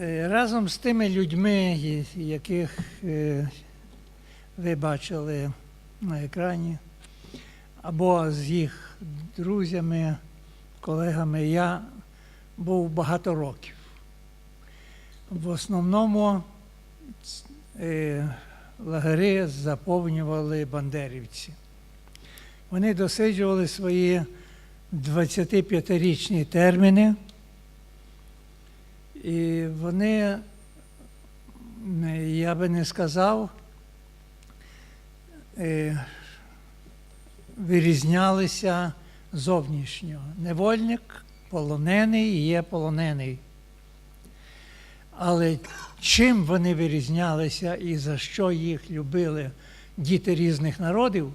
Е, Разом з тими людьми, яких е, ви бачили на екрані, або з їх друзями, колегами, я був багато років. В основному е, лагери заповнювали бандерівці. Вони досиджували свої 25-річні терміни. І вони, я би не сказав, е, вирізнялися зовнішньо. Невольник, полонений є полонений. Але чим вони вирізнялися і за що їх любили діти різних народів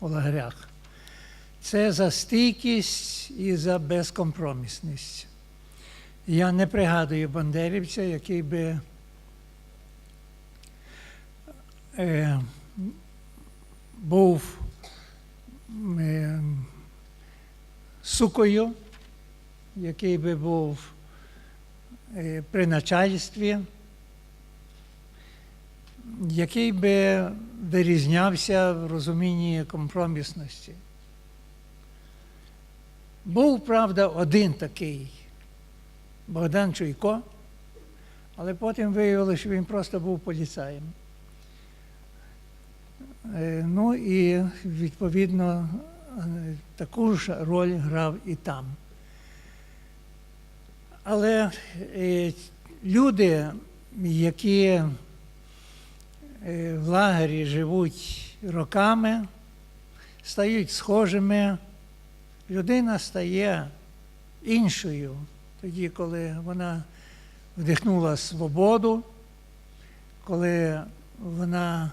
у лагерях, це за стійкість і за безкомпромісність. Я не пригадую бандерівця, який би е, був е, сукою, який би був е, при начальстві, який би вирізнявся в розумінні компромісності. Був, правда, один такий. Богдан Чуйко, але потім виявилося, що він просто був поліцаєм. Е, Ну і відповідно е, таку ж роль грав і там. Але е, люди, які в лагері живуть роками, стають схожими, людина стає іншою тоді, коли вона вдихнула свободу, коли вона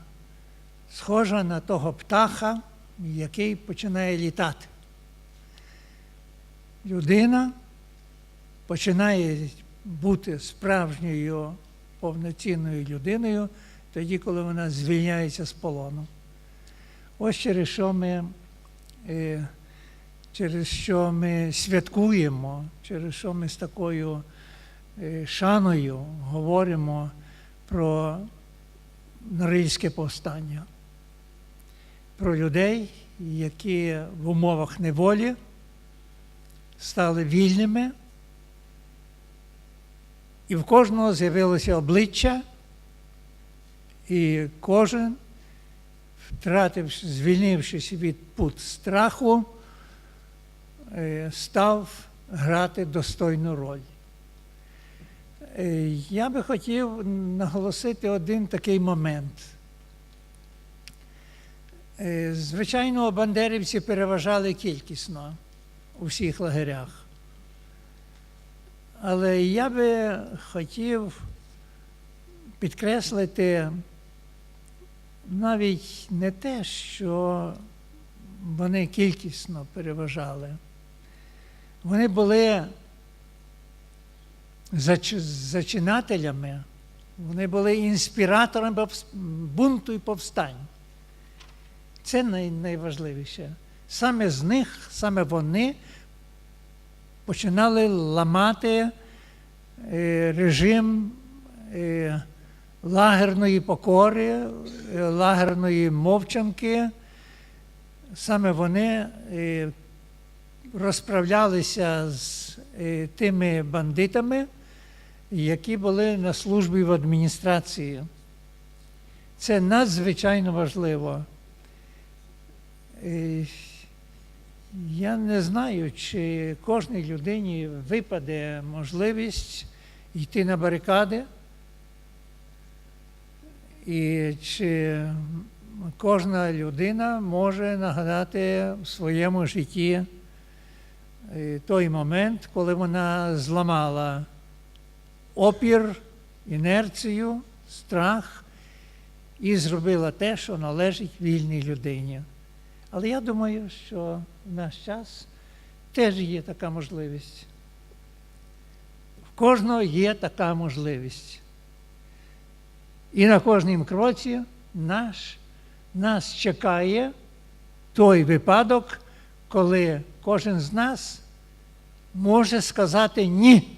схожа на того птаха, який починає літати. Людина починає бути справжньою повноцінною людиною тоді, коли вона звільняється з полону. Ось через що ми е, через що ми святкуємо, через що ми з такою е, шаною говоримо про Норильське повстання, про людей, які в умовах неволі стали вільними, і в кожного з'явилося обличчя, і кожен, втративши, звільнившись від пут страху, став грати достойну роль. Е, Я би хотів наголосити один такий момент. Е, Звичайно, бандерівці переважали кількісно у всіх лагерях. Але я би хотів підкреслити навіть не те, що вони кількісно переважали. Вони були зач- зачинателями, вони були інспіраторами бунту і повстань. Це най- найважливіше. Саме з них, саме вони починали ламати е, режим е, лагерної покори, е, лагерної мовчанки. Саме вони розправлялися з е, тими бандитами, які були на службі в адміністрації. Це надзвичайно важливо. Е, Я не знаю, чи кожній людині випаде можливість йти на барикади, і чи кожна людина може нагадати в своєму житті той момент, коли вона зламала опір, інерцію, страх і зробила те, що належить вільній людині. Але я думаю, що в наш час теж є така можливість. В кожного є така можливість. І на кожнім кроці наш, нас чекає той випадок, коли кожен з нас може сказати ні.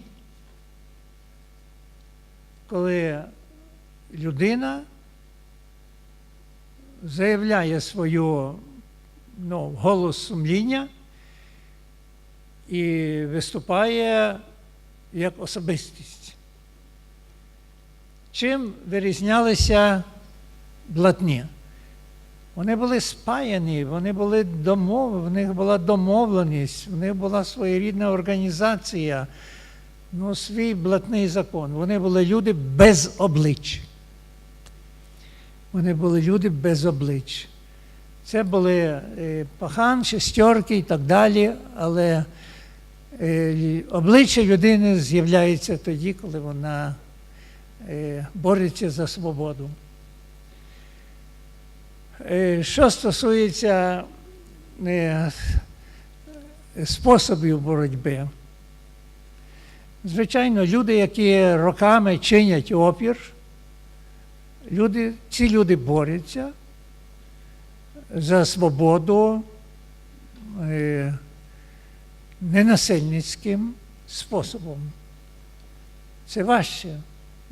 коли людина заявляє свою ну, голос сумління і виступає як особистість. Чим вирізнялися блатні? Вони були спаяні, вони були домов, в них була домовленість, в них була своєрідна організація, ну, свій блатний закон. Вони були люди без облич. Вони були люди без облич. Це були е, пахан, шестерки і так далі, але е, обличчя людини з'являється тоді, коли вона е, бореться за свободу. Що стосується е, способів боротьби, звичайно, люди, які роками чинять опір, люди, ці люди борються за свободу е, ненасильницьким способом. Це важче,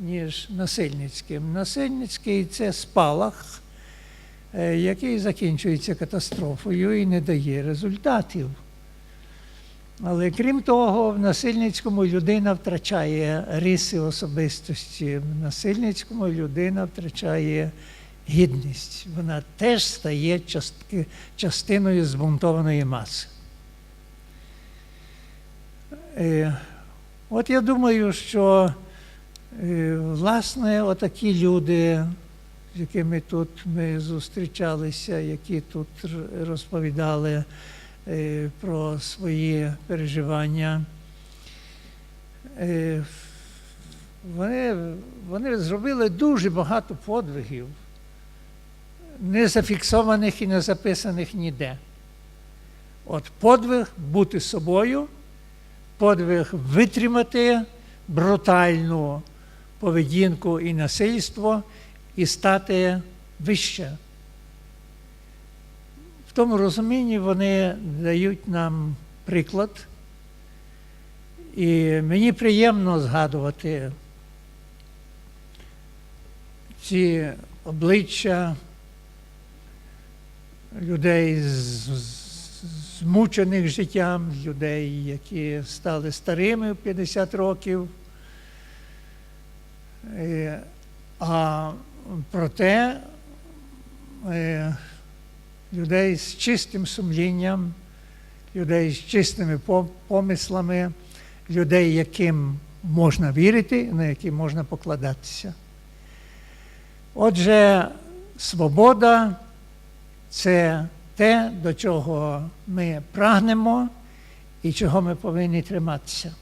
ніж насильницьким. Насильницький це спалах, який закінчується катастрофою і не дає результатів. Але крім того, в насильницькому людина втрачає риси особистості, в насильницькому людина втрачає гідність. Вона теж стає частки- частиною збунтованої маси. Е, От я думаю, що е, власне отакі люди, якими тут ми зустрічалися, які тут розповідали е, про свої переживання, е, вони, вони зробили дуже багато подвигів, не зафіксованих і не записаних ніде. От подвиг бути собою, подвиг витримати брутальну поведінку і насильство і стати вище. В тому розумінні вони дають нам приклад. І мені приємно згадувати ці обличчя людей змучених життям, людей, які стали старими в 50 років. Е, А проте е, людей з чистим сумлінням, людей з чистими помислами, людей, яким можна вірити, на які можна покладатися. Отже, свобода це те, до чого ми прагнемо і чого ми повинні триматися.